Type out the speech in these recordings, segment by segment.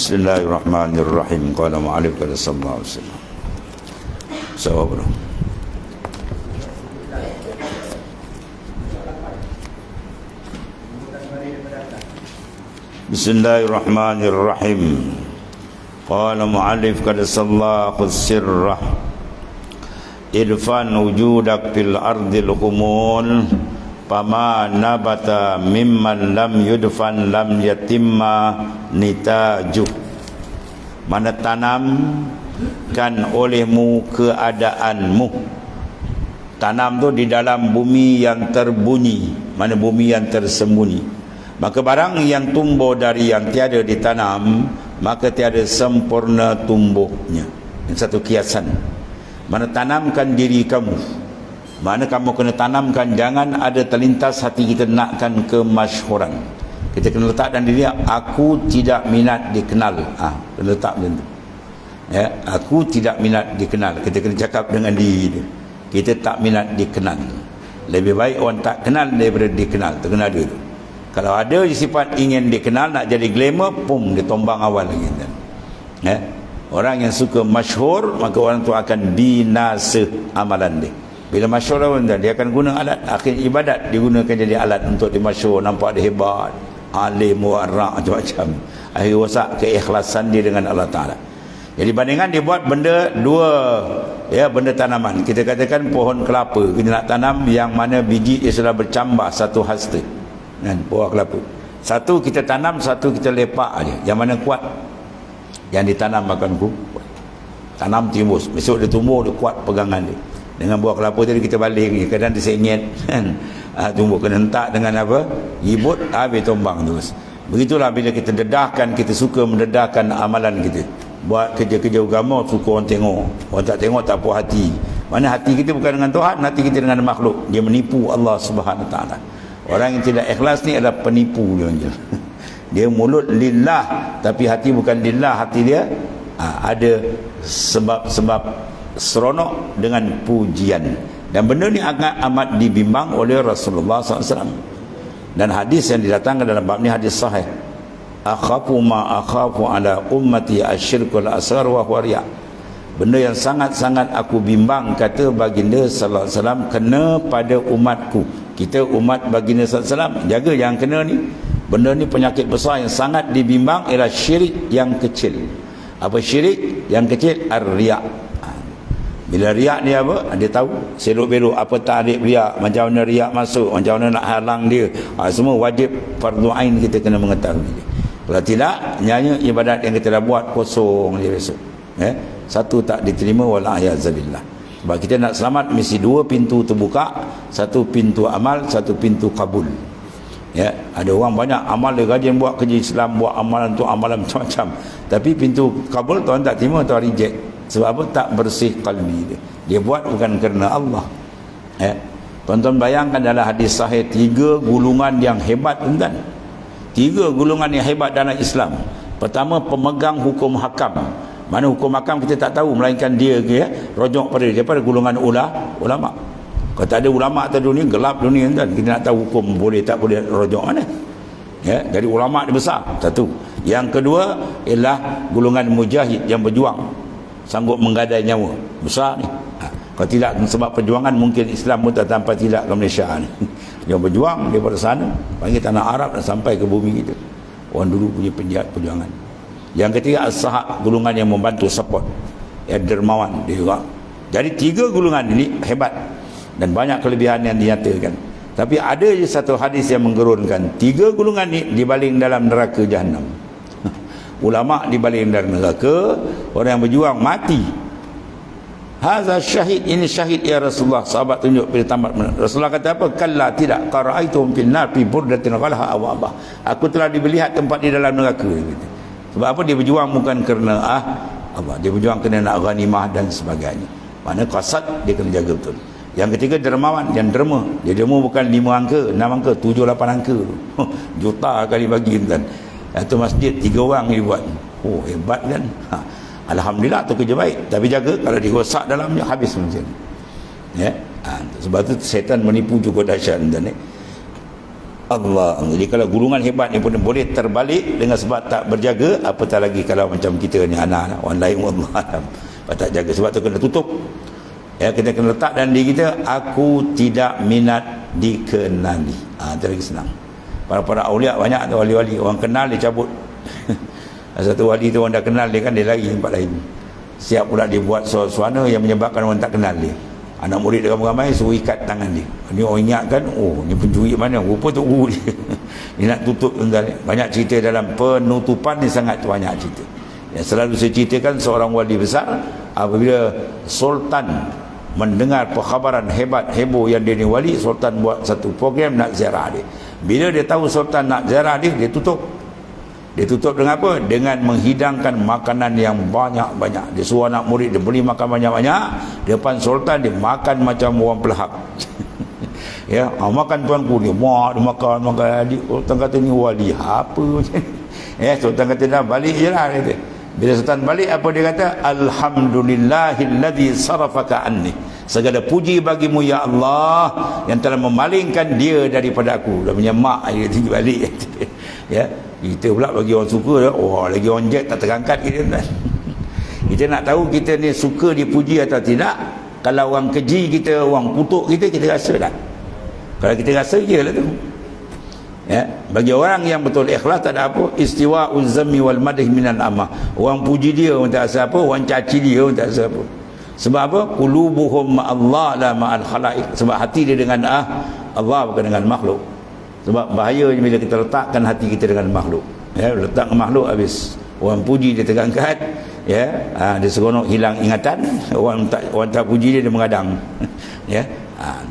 Bismillahirrahmanirrahim. Qala mu'alif kata sallallahu alaihi wasallam. Sawab bro. Bismillahirrahmanirrahim. Qala mu'alif kata sallallahu sirrah. Irfan wujudak fil ardil humun Pama nabata mimman lam yudfan lam yatimma nitaju Mana tanam kan olehmu keadaanmu? Tanam tu di dalam bumi yang terbunyi Mana bumi yang tersembunyi. Maka barang yang tumbuh dari yang tiada ditanam Maka tiada sempurna tumbuhnya. Ini satu kiasan. Mana tanamkan diri kamu. Mana kamu kena tanamkan Jangan ada terlintas hati kita nakkan kemasyhuran Kita kena letak dalam diri Aku tidak minat dikenal. Ah, ha, Kena letak macam tu. Ya, Aku tidak minat dikenal. Kita kena cakap dengan diri Kita tak minat dikenal. Lebih baik orang tak kenal daripada dikenal. Terkenal dia tu. Kalau ada sifat ingin dikenal nak jadi glamour, pum dia tombang awal lagi. Ya. Orang yang suka masyhur maka orang tu akan binasa amalan dia. Bila masyhur orang dia akan guna alat. Akhir ibadat digunakan jadi alat untuk dimasyhur nampak dia hebat, alim warak macam-macam. Akhir rosak keikhlasan dia dengan Allah Taala. Jadi bandingan dia buat benda dua ya benda tanaman. Kita katakan pohon kelapa. Kita nak tanam yang mana biji dia sudah bercambah satu hasta. Kan buah kelapa. Satu kita tanam satu kita lepak aja. Yang mana kuat? Yang ditanam akan kuat tanam timbus. Besok dia tumbuh dia kuat pegangan dia. Dengan buah kelapa tadi kita baling kadang dia senyet kan ha, tumbuh kena hentak dengan apa? Ibut habis tumbang terus. Begitulah bila kita dedahkan kita suka mendedahkan amalan kita. Buat kerja-kerja agama suka orang tengok. Orang tak tengok tak puas hati. Mana hati kita bukan dengan Tuhan hati kita dengan makhluk. Dia menipu Allah subhanahu ta'ala. Orang yang tidak ikhlas ni adalah penipu dia. Dia mulut lillah tapi hati bukan lillah, hati dia ha, ada sebab-sebab seronok dengan pujian. Dan benda ni akan amat dibimbang oleh Rasulullah SAW. Dan hadis yang didatangkan dalam bab ni hadis sahih. Akhafu ma akhafu ala ummati asyirkul asrar wa huwa Benda yang sangat-sangat aku bimbang kata baginda sallallahu alaihi wasallam kena pada umatku kita umat baginda SAW jaga jangan kena ni benda ni penyakit besar yang sangat dibimbang ialah syirik yang kecil apa syirik yang kecil ar-riak ha. Bila riak ni apa dia tahu selok belok apa tarik riak macam mana riak masuk macam mana nak halang dia ha, semua wajib fardu ain kita kena mengetahui kalau tidak nyanyi ibadat yang kita dah buat kosong dia besok eh? satu tak diterima wala ayazabillah sebab kita nak selamat mesti dua pintu terbuka, satu pintu amal, satu pintu kabul. Ya, ada orang banyak amal dia rajin buat kerja Islam, buat amalan tu amalan macam-macam. Tapi pintu kabul tuan tak terima, tuan reject. Sebab apa? Tak bersih kalbi dia. Dia buat bukan kerana Allah. Ya. Tuan-tuan bayangkan dalam hadis sahih tiga gulungan yang hebat tuan. Tiga gulungan yang hebat dalam Islam. Pertama pemegang hukum hakam mana hukum makam kita tak tahu melainkan dia ke ya rojok pada dia pada golongan ula, ulama kalau tak ada ulama atas dunia gelap dunia kan kita nak tahu hukum boleh tak boleh rojok mana ya jadi ulama dia besar satu yang kedua ialah golongan mujahid yang berjuang sanggup menggadai nyawa. Besar ni. Ha. kalau tidak sebab perjuangan mungkin Islam pun tak sampai tidak ke Malaysia ni. Yang berjuang daripada sana. Panggil tanah Arab dan sampai ke bumi kita. Orang dulu punya penjahat perjuangan. Yang ketiga as-sahab golongan yang membantu support. Ya dermawan dia juga. Jadi tiga golongan ini hebat. Dan banyak kelebihan yang dinyatakan. Tapi ada je satu hadis yang menggerunkan. Tiga golongan ini dibaling dalam neraka jahanam ulama dibaling dalam neraka orang yang berjuang mati Haza syahid ini syahid ya Rasulullah sahabat tunjuk bila tamat Rasulullah kata apa kalla tidak qara'aitum fil nar fi burdatin ghalha aw aku telah dilihat tempat di dalam neraka. Sebab apa dia berjuang bukan kerana ah apa dia berjuang kerana nak ghanimah dan sebagainya. Mana kasat dia kena jaga betul. Yang ketiga dermawan yang derma. Dia derma bukan lima angka, enam angka, tujuh lapan angka. Juta kali bagi kan. Satu masjid tiga orang dia buat. Oh hebat kan. Ha. Alhamdulillah tu kerja baik. Tapi jaga kalau dirosak dalamnya habis ni. Ya. Ha. sebab tu setan menipu cukup dahsyat dan ni. Allah jadi kalau gulungan hebat ni pun boleh terbalik dengan sebab tak berjaga apatah lagi kalau macam kita ni anak orang lain Allah tak jaga sebab tu kena tutup ya kita kena letak dalam diri kita aku tidak minat dikenali ha, itu lagi senang para-para awliya banyak tu wali-wali. Orang kenal dia cabut. Satu wali tu orang dah kenal dia kan dia lari tempat lain. Siap pula dia buat suara yang menyebabkan orang tak kenal dia. Anak murid ramai-ramai suruh ikat tangan dia. Ni orang ingatkan oh ni pencuri mana? Rupa tu guru dia. Dia nak tutup banyak cerita dalam penutupan ni sangat banyak cerita. Yang selalu saya ceritakan seorang wali besar apabila sultan mendengar perkhabaran hebat heboh yang dia ni wali sultan buat satu program nak ziarah dia bila dia tahu sultan nak ziarah dia dia tutup dia tutup dengan apa? Dengan menghidangkan makanan yang banyak-banyak. Dia suruh anak murid dia beli makan banyak-banyak. Depan sultan dia makan macam orang pelahap. ya, ha, makan tuanku dia. Mak dia makan, makan. Adik, sultan kata ni wali. Apa macam Ya, sultan kata dah balik je lah. Kata. Bila sultan balik apa dia kata? Alhamdulillahilladzi sarafaka anni. Segala puji bagimu ya Allah yang telah memalingkan dia daripada aku. Dah punya mak dia tinggi balik. ya, kita pula bagi orang suka wah lagi orang jet tak terangkat kita kan. Kita nak tahu kita ni suka dipuji atau tidak. Kalau orang keji kita, orang kutuk kita, kita rasa tak? Kalau kita rasa, je lah tu. Ya, bagi orang yang betul ikhlas tak ada apa istiwa uzzami wal madh minan amah orang puji dia orang tak rasa apa orang caci dia orang tak rasa apa sebab apa? Qulubuhum ma Allah la ma'al khalaiq. Sebab hati dia dengan ah Allah bukan dengan makhluk. Sebab bahaya bila kita letakkan hati kita dengan makhluk. Ya letak makhluk habis. Orang puji dia terangkat ya. Ha, dia seronok hilang ingatan. Orang tak orang tak puji dia dia mengadang. Ya. Ha.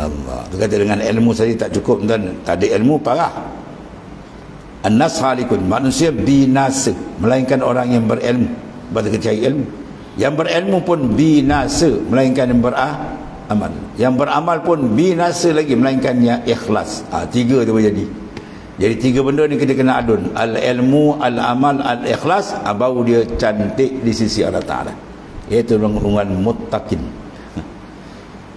Allah. Dia kata dengan ilmu saja tak cukup dan tak ada ilmu parah an-nas halikun manusia binasa melainkan orang yang berilmu. Pada cari ilmu. Yang berilmu pun binasa melainkan yang beramal. Yang beramal pun binasa lagi melainkan yang ikhlas. Ha, tiga tu jadi. Jadi tiga benda ni kita kena adun. Al ilmu al amal al ikhlas ha, baru dia cantik di sisi Allah Taala. Iaitu dengan muttaqin.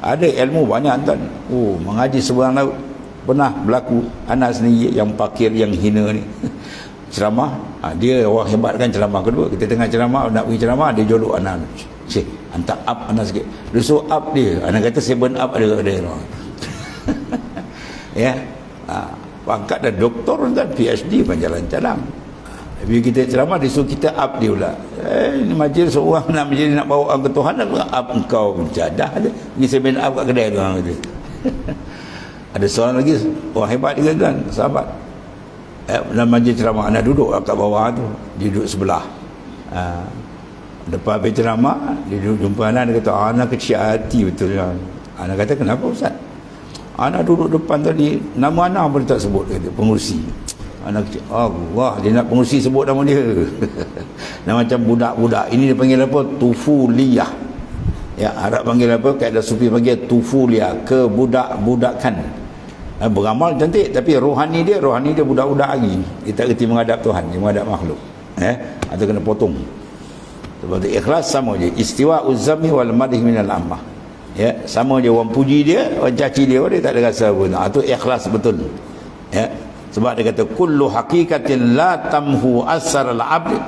Ada ilmu banyak tuan. Oh mengaji seberang laut pernah berlaku anak sendiri yang pakir yang hina ni. Ceramah? Ha, dia orang hebat kan ceramah kedua. Kita tengah ceramah nak pergi ceramah dia jolok anak cik hantar up anak sikit. Dia suruh up dia. Anak kata seven up ada ada ya? Ha, pangkat dah doktor dan PhD pun jalan calang. Bila kita ceramah dia suruh kita up dia pula. Eh ini majlis seorang nak majlis nak bawa ke Tuhan nak up engkau. Jadah dia pergi seven up kat kedai tu orang kata ada seorang lagi orang hebat juga kan sahabat. Eh, dalam majlis ceramah anak duduk kat bawah tu. Dia duduk sebelah. Ha. depan habis ceramah dia duduk jumpa anak dia kata anak kecil hati betul ya. anak kata kenapa Ustaz? Anak duduk depan tadi nama anak pun tak sebut kata, pengurusi. Anak kecil Allah dia nak pengurusi sebut nama dia. Nama macam budak-budak. Ini dia panggil apa? Tufuliyah. Ya Arab panggil apa? Kaedah sufi panggil tufuliyah. Kebudak-budakan. Eh, beramal cantik tapi rohani dia rohani dia budak-budak lagi. Dia tak reti menghadap Tuhan dia menghadap makhluk. Eh atau kena potong sebab tu ikhlas sama je. Istiwa uzzami wal madih minal ammah. Ya sama je orang puji dia orang caci dia dia tak ada rasa pun ha, tu ikhlas betul. Ya sebab dia kata kullu haqiqatin la tamhu asar al abd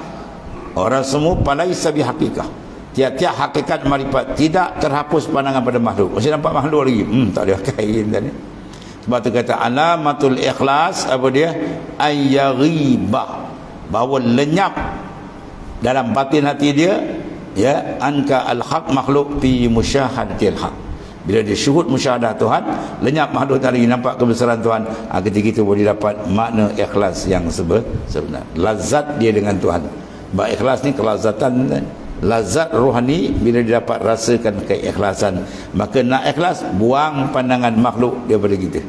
orang semua pandai sabi haqiqah tiap-tiap hakikat marifat tidak terhapus pandangan pada makhluk. Masih nampak makhluk lagi. Hmm tak ada kain tadi sebab tu kata alamatul ikhlas apa dia? Ayyaghiba bahawa lenyap dalam batin hati dia ya anka al-haq makhluk fi musyahadatil haq. Bila dia syuhud musyahadah Tuhan lenyap makhluk tadi nampak kebesaran Tuhan. Ha, ketika itu boleh dapat makna ikhlas yang sebenar. Lazat dia dengan Tuhan. Sebab ikhlas ni kelazatan kan? lazat rohani bila dia dapat rasakan keikhlasan. Maka nak ikhlas buang pandangan makhluk daripada kita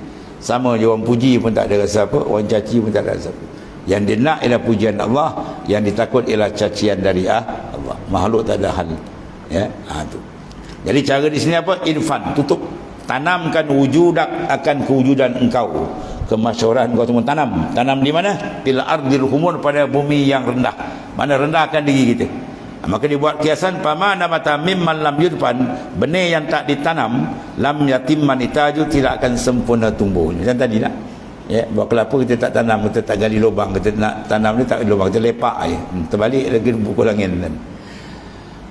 sama je orang puji pun tak ada rasa apa orang caci pun tak ada rasa apa. Yang dia nak ialah pujian Allah yang ditakut ialah cacian dari ah, Allah. Makhluk tak ada hal ya ha, tu. jadi cara di sini apa? Infan tutup. Tanamkan wujudak akan kewujudan engkau. Kemasyuran kau semua tanam. Tanam di mana? Bil ardil humur pada bumi yang rendah. Mana rendahkan diri kita maka dibuat kiasan pama nabata mimman lam yudfan. Benih yang tak ditanam lam yatimman itaju tidak akan sempurna tumbuh macam tadi lah. Ya buat kelapa kita tak tanam kita tak gali lubang kita nak tanam ni tak gali lubang kita lepak je hmm, terbalik lagi pukul angin kan.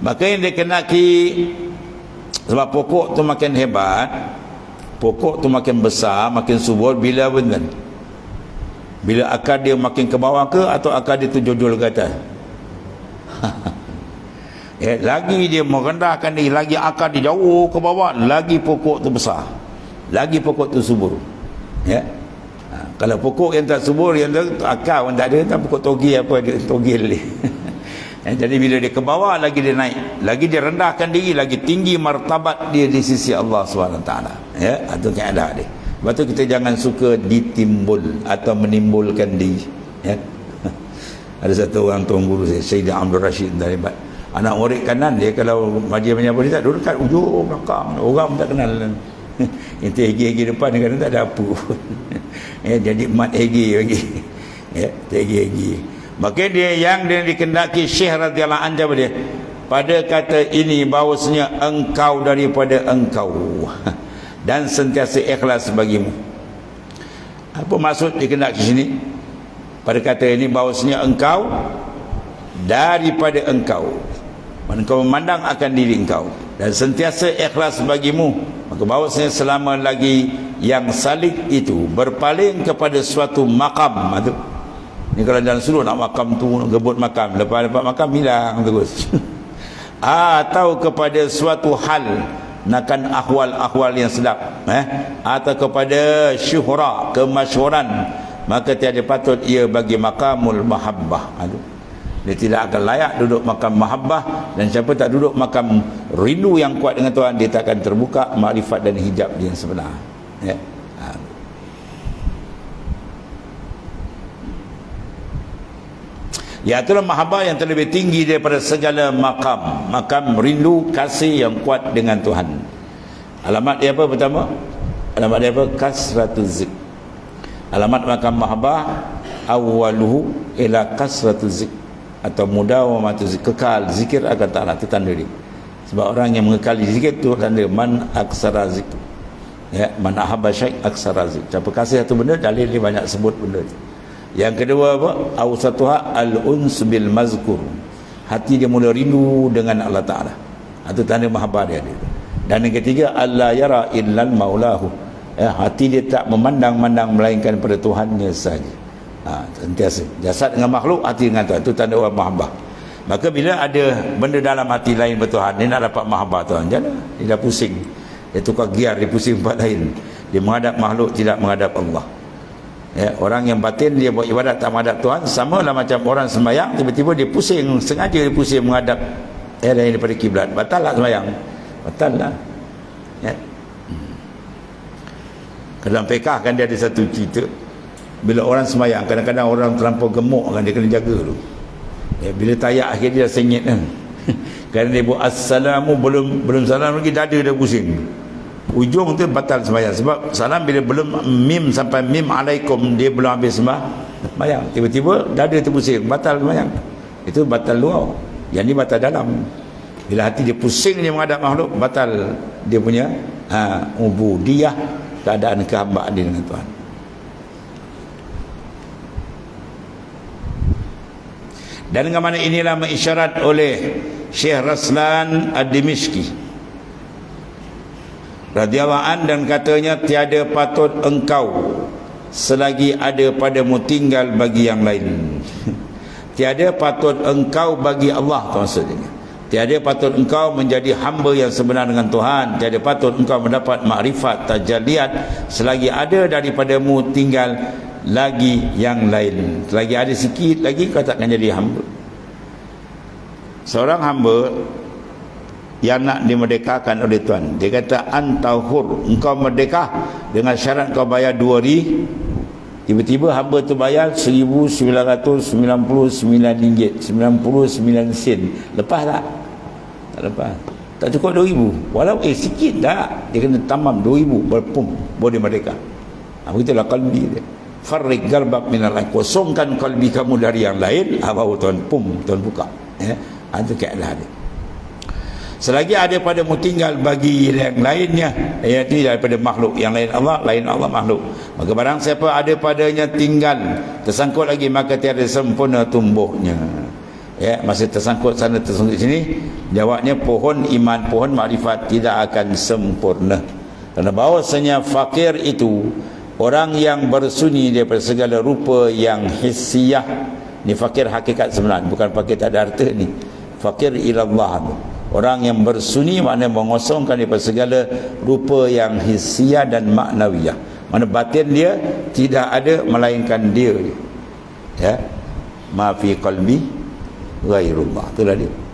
Maka yang dikenaki sebab pokok tu makin hebat pokok tu makin besar makin subur bila benar bila akar dia makin ke bawah ke atau akar dia tu jojol ke atas ya, lagi dia merendahkan diri lagi akar dia jauh ke bawah lagi pokok tu besar. Lagi pokok tu subur. Ya? Ha, kalau pokok yang tak subur yang tu akar pun tak ada tak pokok togi apa dia togil dia ya, jadi bila dia ke bawah lagi dia naik. Lagi dia rendahkan diri lagi tinggi martabat dia di sisi Allah SWT. Ya itu keadaan dia. Sebab tu kita jangan suka ditimbul atau menimbulkan diri. Ya? Ada satu orang tuan guru saya Syed Abdul Rashid dari anak murid kanan dia kalau majlis menyapa dia tak duduk dekat ujung belakang. Orang pun tak kenal. Itu hegi-hegi depan dia kata tak ada apa ya, jadi mat hegi lagi. Ya, hegi-hegi maka dia yang dia dikendaki Syekh radhiyallahu anhu dia? Pada kata ini bahawasanya engkau daripada engkau. Dan sentiasa ikhlas bagimu. Apa maksud dikendaki sini? Pada kata ini bahawasanya engkau daripada engkau Engkau memandang akan diri engkau dan sentiasa ikhlas bagimu. Maka bahawasanya selama lagi yang salik itu berpaling kepada suatu makam. Itu ni kalau jalan suruh nak makam tu gebut makam. Lepas dapat makam hilang terus. Atau kepada suatu hal. Nakkan ahwal-ahwal yang sedap. Eh? Atau kepada syuhra kemasyhuran. Maka tiada patut ia bagi makamul mahabbah. Aduh dia tidak akan layak duduk makam mahabbah dan siapa tak duduk makam rindu yang kuat dengan Tuhan dia tak akan terbuka makrifat dan hijab dia yang sebenar ya ha. Ya itulah mahabbah yang terlebih tinggi daripada segala makam Makam rindu kasih yang kuat dengan Tuhan Alamat dia apa pertama? Alamat dia apa? Kasratu zik Alamat makam mahabbah Awaluhu ila kasratu zik atau mudawamatu zikir kekal zikir akan ta'ala itu tanda dia. Sebab orang yang mengekali zikir itu tanda man aksara zikir ya man ahabba syai aksara zikir siapa kasih satu benda dalil dia banyak sebut benda itu yang kedua apa? Awsatuha al uns bil mazkur. Hati dia mula rindu dengan Allah Taala. Itu tanda mahabbah dia, dia dan yang ketiga Allah yara illal maulahu. Ya, hati dia tak memandang-mandang melainkan pada Tuhannya saja ha, sentiasa. Jasad dengan makhluk hati dengan Tuhan. Itu tanda orang mahabbah. Maka bila ada benda dalam hati lain bertuhan dia nak dapat mahabbah Tuhan. Jangan. Dia dah pusing. Dia tukar giar dia pusing tempat lain. Dia menghadap makhluk tidak menghadap Allah. Ya, orang yang batin dia buat ibadat tak menghadap Tuhan sama lah macam orang sembahyang tiba-tiba dia pusing sengaja dia pusing menghadap eh, lain daripada kiblat. Batal lah sembahyang batal lah ya. Hmm. dalam PK kan dia ada satu cerita bila orang semayang kadang-kadang orang terlampau gemuk kan dia kena jaga tu ya, bila tayak akhir dia sengit kan. Kerana dia buat assalamu belum belum salam lagi dada dia pusing. Ujung tu batal semayang. Sebab salam bila belum mim sampai mim alaikum dia belum habis semayang tiba-tiba dada tu pusing batal semayang. Itu batal luar. Yang ni batal dalam. Bila hati dia pusing dia menghadap makhluk batal dia punya ha, ubudiyah keadaan kehambaan dia dengan Tuhan dan dengan mana inilah mengisyarat oleh Syekh Raslan Ad-Dimishki. Radhiyallahu an dan katanya tiada patut engkau selagi ada padamu tinggal bagi yang lain. Tiada patut engkau bagi Allah tu maksudnya. Tiada patut engkau menjadi hamba yang sebenar dengan Tuhan. Tiada patut engkau mendapat makrifat tajalliyat selagi ada daripadamu tinggal lagi yang lain. Lagi ada sikit lagi kau takkan jadi hamba. Seorang hamba yang nak dimerdekakan oleh Tuhan. Dia kata antahur engkau merdeka dengan syarat kau bayar dua ri. Tiba-tiba hamba tu bayar 1999 ringgit 99 sen. Lepas tak? Tak lepas. Tak cukup 2000 walau eh sikit tak? Dia kena tamam 2000 berpum boleh merdeka. Ha, begitulah kalbi dia farrik galbak minal lain kosongkan kalbi kamu dari yang lain apa ah, Tuhan pum Tuhan buka. Ya Itu keadaan dia. Selagi ada pada mu tinggal bagi yang lainnya Iaitu daripada makhluk Yang lain Allah, lain Allah makhluk. Maka barang siapa ada padanya tinggal Tersangkut lagi maka tiada sempurna tumbuhnya. Ya, masih tersangkut sana tersangkut sini Jawabnya pohon iman, pohon makrifat Tidak akan sempurna. Kerana bahawasanya fakir itu Orang yang bersunyi daripada segala rupa yang hissiyah Ni fakir hakikat sebenarnya Bukan fakir tak ada arti ni Fakir ilallah Orang yang bersunyi maknanya mengosongkan daripada segala rupa yang hisia dan maknawiyah. Mana batin dia tidak ada melainkan dia. Ya. Ma fi qalbi ghairullah. Itulah dia.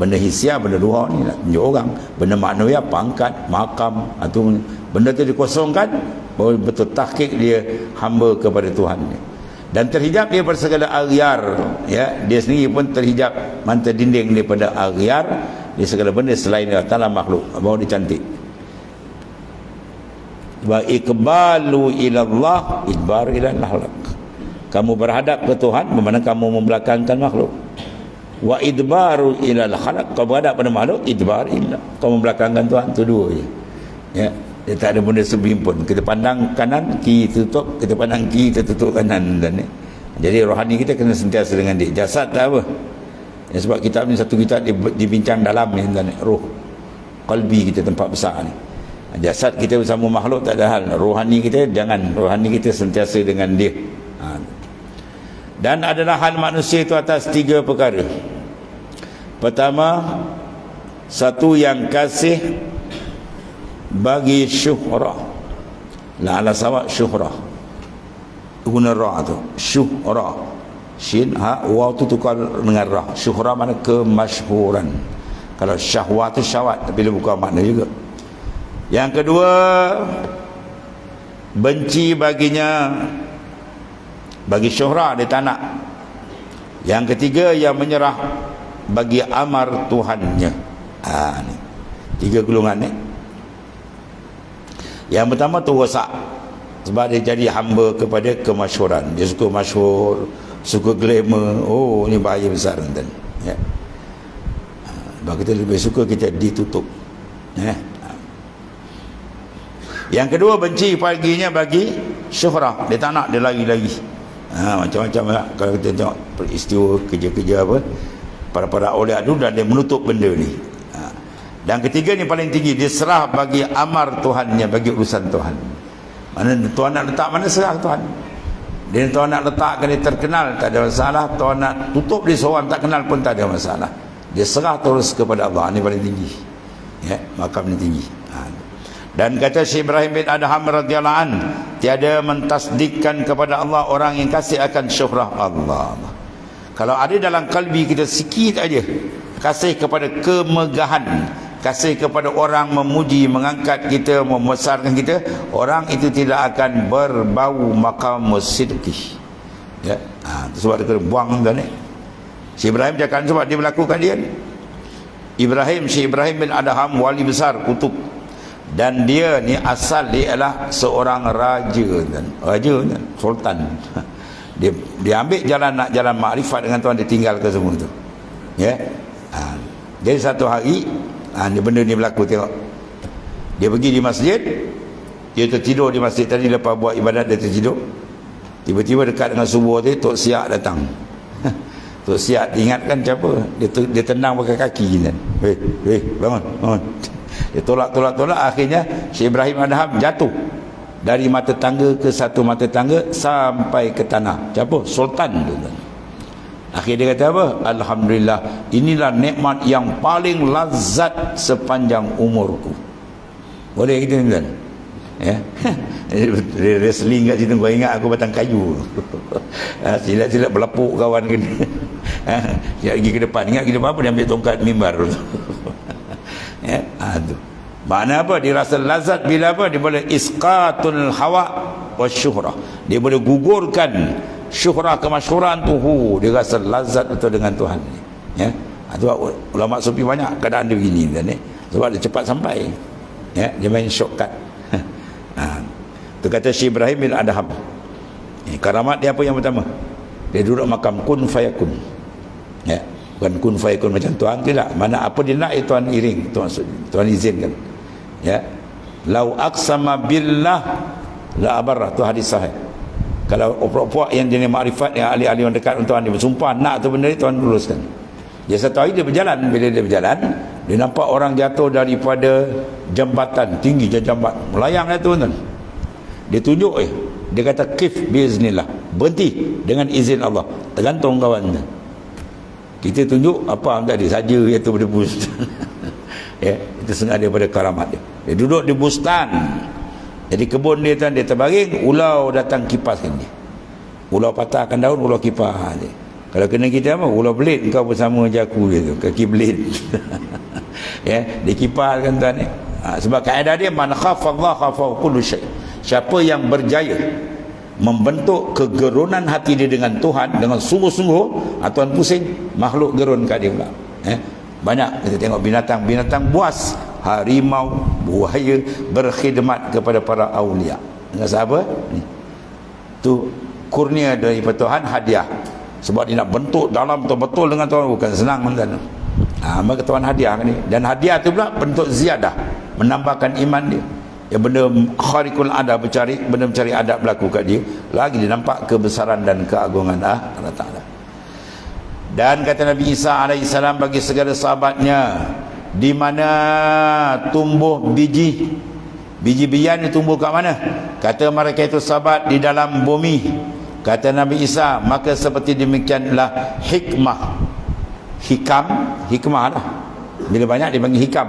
Benda hisia, benda luar ni nak tunjuk orang. Benda maknawiyah, pangkat, makam atau benda tu dikosongkan bahawa betul tahqiq dia hamba kepada Tuhan dia. Dan terhijab dia pada segala aghyar. Ya. Dia sendiri pun terhijab mantel dinding daripada aghyar di segala benda selain Allah Ta'ala makhluk bahawa dia cantik wa ikbalu ilallah idbar ilallah kamu berhadap ke Tuhan bermakna kamu membelakangkan makhluk wa idbaru ilal khalaq kau berhadap pada makhluk idbar ilallah kau membelakangkan Tuhan itu dua je ya dia tak ada benda sebimpun kita pandang kanan kiri tutup kita pandang kiri kita tutup kanan dan ni jadi rohani kita kena sentiasa dengan dia jasad tak apa Ya, sebab kitab ni satu kitab dibincang dalam ni dan roh kalbi kita tempat besar ni. Jasad kita bersama makhluk tak ada hal. Rohani kita jangan. Rohani kita sentiasa dengan dia. Ha. Dan adalah hal manusia itu atas tiga perkara. Pertama, satu yang kasih bagi syuhrah. La ala sawak syuhrah. Guna ra tu. Syuhrah shin ha waw tu tukar dengan rah syuhra mana kemasyhuran kalau syahwat tu syawat tapi dia bukan makna juga yang kedua benci baginya bagi syuhra dia tak nak. Yang ketiga yang menyerah bagi amar Tuhannya. Ha ni. Tiga golongan ni. Yang pertama tu rosak. Sebab dia jadi hamba kepada kemasyhuran. Dia suka masyhur suka glamour. Oh ni bahaya besar tuan ya. Sebab kita lebih suka kita ditutup. Ya. Yang kedua benci paginya bagi syuhrah dia tak nak dia lagi-lagi ha, macam-macam lah kalau kita tengok peristiwa kerja-kerja apa para-para awliya dulu dan dia menutup benda ni ha. dan ketiga ni paling tinggi dia serah bagi amar Tuhannya bagi urusan Tuhan mana Tuhan nak letak mana serah Tuhan dia tuan nak letakkan dia terkenal tak ada masalah. Tuan nak tutup dia seorang tak kenal pun tak ada masalah. Dia serah terus kepada Allah. Ini paling tinggi. Ya, makam ini tinggi. Ha. Dan kata Syekh Ibrahim bin Adham radhiyallahu an, tiada mentasdikkan kepada Allah orang yang kasih akan syuhrah Allah. Kalau ada dalam kalbi kita sikit aja kasih kepada kemegahan, kasih kepada orang memuji mengangkat kita membesarkan kita orang itu tidak akan berbau maqam sidqi ya. Ha, sebab dia kena buang tuan ni. Si Ibrahim cakap sebab dia melakukan dia ni. Ibrahim si Ibrahim bin Adham wali besar kutub dan dia ni asal dia adalah seorang raja dan raja dan sultan. Dia dia ambil jalan nak jalan makrifat dengan tuan dia tinggal ke semua tu. Ya? Ha. jadi satu hari ha, ni benda ni berlaku tengok. Dia pergi di masjid dia tertidur di masjid tadi lepas buat ibadat dia tertidur. Tiba-tiba dekat dengan subuh tu Tok Siak datang. Tok Siak ingatkan siapa? Dia, dia tenang pakai kaki kan hei, hei bangun bangun dia tolak tolak tolak akhirnya Syekh Ibrahim Adham jatuh dari mata tangga ke satu mata tangga sampai ke tanah siapa sultan kan Akhir dia kata apa? Alhamdulillah. Inilah nikmat yang paling lazat sepanjang umurku. Boleh kita ni kan? Ya. Wrestling kat situ kau ingat aku batang kayu. ha, silat-silat berlepuk kawan kan. ha, pergi ke depan. Ingat kita apa dia ambil tongkat mimbar. Ya, ha, tu. Mana apa? Dia rasa lazat. Bila apa? Dia boleh isqatul hawa wa syuhrah. Dia boleh gugurkan syuhrah kemasyhuran tu. Hu, dia rasa lazat betul dengan Tuhan ya? Itu ha, ulama sufi banyak keadaan dia begini kan ni. Sebab dia cepat sampai. Ya? Dia main shortcut. Ha. Tu kata Syekh Ibrahim bin Adham ya, karamat dia apa yang pertama? Dia duduk makam kun fayakun. Ya bukan kun fayakun macam tuan tidak mana apa dia nak itu tuan iring. Tuan tuan izinkan. Ya. Lau aqsama billah la abarra tu hadis sahih. Kalau puak-puak yang jenis makrifat yang ahli-ahli yang dekat tuan dia bersumpah nak tu benda ni tuan luruskan. Dia satu hari dia berjalan. Bila dia berjalan dia nampak orang jatuh daripada jambatan. Tinggi jambatan melayang dia tu tuan. Dia tunjuk eh dia kata kif biiznillah. Berhenti dengan izin Allah. Tergantung kawan tuan kita tunjuk apa tadi saja iaitu bus. Ya itu sengaja daripada karamat dia. Dia duduk di bustan. Jadi kebun dia tuan dia terbaring ulau datang kipaskan dia. Ulau patahkan daun ulau kipas dia. Kalau kena kita apa? Ulau belit kau bersama jaku dia tu kaki belit ya dikipaskan tuan ni. Ha, sebab kaedah dia man khafallah khafa kullu syai. Siapa yang berjaya membentuk kegerunan hati dia dengan Tuhan dengan sungguh-sungguh ah, pusing makhluk gerun kat dia pula. Eh? banyak kita tengok binatang-binatang buas harimau buaya berkhidmat kepada para awliya dengan siapa ni. Tu kurnia dari Tuhan hadiah. Sebab dia nak bentuk dalam betul-betul dengan Tuhan bukan senang tuan ha, maka Tuhan hadiah ni. Dan hadiah tu pula bentuk ziyadah menambahkan iman dia ya benda kharikul ada bercari benda mencari adab berlaku kat dia lagi dia nampak kebesaran dan keagungan ah, Allah Ta'ala. Dan kata Nabi Isa AS bagi segala sahabatnya di mana tumbuh biji? Biji bian itu tumbuh kat mana? Kata mereka itu sahabat di dalam bumi. Kata Nabi Isa maka seperti demikianlah hikmah. Hikam hikmah lah bila banyak dipanggil hikam.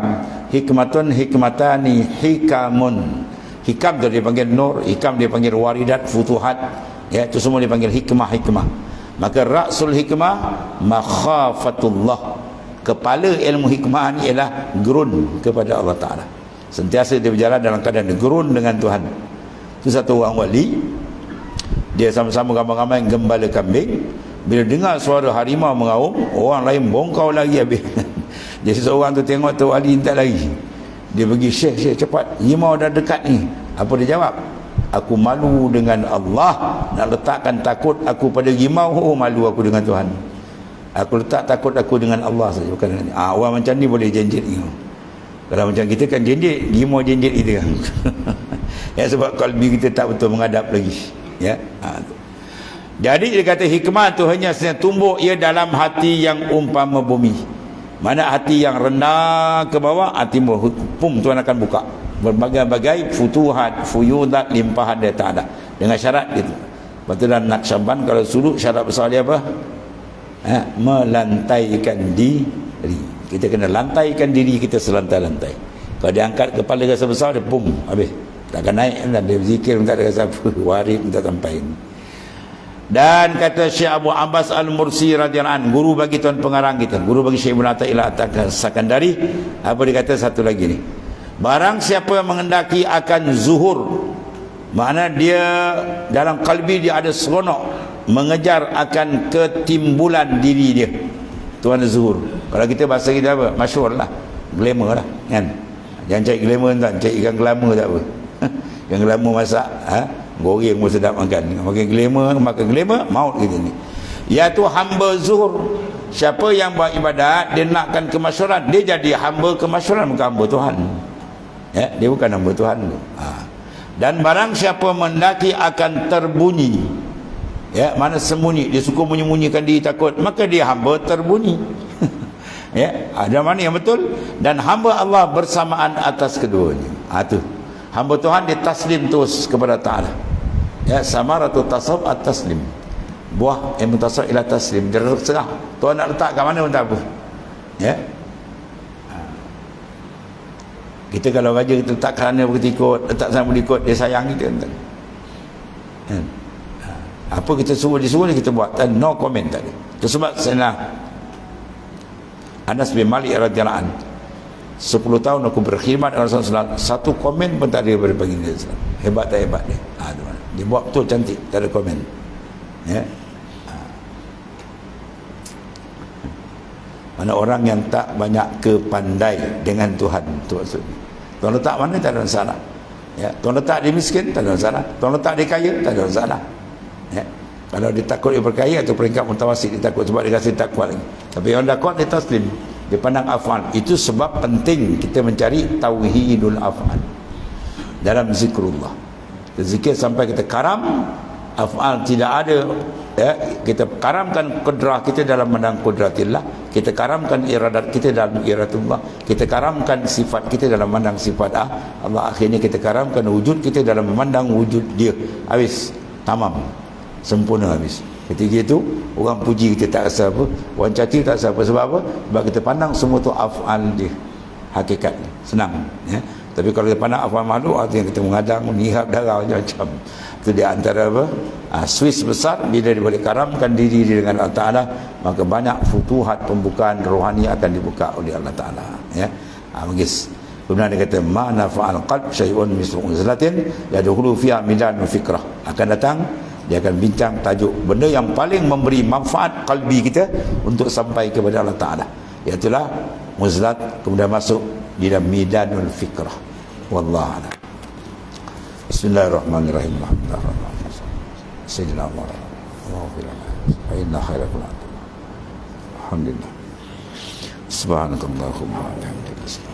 Hikmatun hikmatani hikamun. Hikam tu dia panggil nur hikam dia panggil waridat futuhat. Ya itu semua dipanggil hikmah hikmah. Maka rasul hikmah makhafatullah. Kepala ilmu hikmah ni ialah gerun kepada Allah Ta'ala. Sentiasa dia berjalan dalam keadaan gerun dengan Tuhan. Itu satu orang wali. Dia sama-sama ramai-ramai gembala kambing. Bila dengar suara harimau mengaum orang lain bongkau lagi habis jadi seorang tu tengok tu wali tak lagi dia pergi syekh syekh cepat. Limau dah dekat ni. Apa dia jawab? Aku malu dengan Allah. Nak letakkan takut aku pada limau oh malu aku dengan Tuhan. Aku letak takut aku dengan Allah saja. Bukan dengan ah, orang macam ni boleh jenjit ni kalau macam kita kan jenjit limau jenjit itu kan ya sebab kalbi kita tak betul menghadap lagi. Ya ha, jadi dia kata hikmah tu hanya tumbuh ia dalam hati yang umpama bumi mana hati yang rendah ke bawah hati pum Tuhan akan buka. Berbagai-bagai futuhat fuyudat limpahan dia tak ada. Dengan syarat itu betul dan nak syaban kalau suluk syarat besar dia apa? Ha, melantaikan diri. Kita kena lantaikan diri kita selantai-lantai. Kalau dia angkat kepala rasa besar dia pum habis. Takkan naik dia zikir tak ada rasa apa warid tak sampai dan kata Syekh Abu Abbas Al-Mursi radhiyallahu anhu guru bagi tuan pengarang kita guru bagi Syekh Ibn Athaillah Sakandari apa dia kata satu lagi ni barang siapa yang mengendaki akan zuhur mana dia dalam kalbi dia ada seronok mengejar akan ketimbulan diri dia tuan zuhur kalau kita bahasa kita apa masyhur lah glamour lah kan jangan cari glamour tak cari ikan glamour tak apa yang glamour masak ha? Goreng pun sedap makan. Makan glamour makan glamour maut kita ni. Iaitu hamba zuhur. Siapa yang buat ibadat dia nakkan kemasyuran. Dia jadi hamba kemasyuran bukan hamba Tuhan. Ya dia bukan hamba Tuhan ha. dan barang siapa mendaki akan terbunyi. Ya mana sembunyi? Dia suka menyembunyikan diri takut. Maka dia hamba terbunyi. Ya ada mana yang betul? Dan hamba Allah bersamaan atas keduanya. Ha tu. Hamba Tuhan dia taslim terus kepada Ta'ala ya samaratu tasawuf at-taslim. Buah ilmu tasawuf ila taslim. Dia serah tuan nak letak kat mana pun tak apa. Ya? Kita kalau raja kita letak kerana berikut letak sana berikut dia sayang kita. Kan? apa kita suruh disuruh kita buat. Dan no comment tadi itu sebab saya Anas bin Malik radhiyallahu anhu 10 tahun aku berkhidmat dengan Rasulullah. Satu komen pun tak ada daripada bagi dia hebat tak hebat dia ha, dia buat betul cantik tak ada komen ya mana orang yang tak banyak kepandai dengan Tuhan tu maksudnya Tuhan letak mana tak ada masalah ya Tuhan letak dia miskin tak ada masalah Tuhan letak dia kaya tak ada masalah ya Kalau dia takut dia berkaya atau peringkat mutawasid dia takut sebab dia rasa tak kuat lagi. Tapi yang dah kuat dia taslim. Dia pandang afal. Itu sebab penting kita mencari tauhidul afal. Dalam zikrullah. Zikir sampai kita karam afal tidak ada ya, kita karamkan kudrah kita dalam menang kudratillah kita karamkan iradat kita dalam iradatullah kita karamkan sifat kita dalam memandang sifat ah, Allah akhirnya kita karamkan wujud kita dalam memandang wujud dia. Habis tamam sempurna habis. Ketika itu orang puji kita tak rasa apa orang caci tak rasa apa sebab apa? Sebab kita pandang semua tu afal dia hakikat senang ya tapi kalau kita pandang afal makhluk artinya kita mengadang menihap darah macam-macam. Itu di antara apa? Ha, Swiss besar bila dia boleh karamkan diri dia dengan Allah Ta'ala maka banyak futuhat pembukaan rohani akan dibuka oleh Allah Ta'ala ya. Ha, magis kemudian dia kata ma nafa'al qalb syai'un mislu uzlatin yadkhulu fiha midan fikrah. Akan datang dia akan bincang tajuk benda yang paling memberi manfaat kalbi kita untuk sampai kepada Allah Ta'ala. Iaitulah muzlat kemudian masuk di dalam midanul fikrah wallahu Bismillahirrahmanirrahim. Alhamdulillah. Sayyidina Allah. Alhamdulillah. Inna khaira kulli Alhamdulillah. Subhanakallahumma wa bihamdika.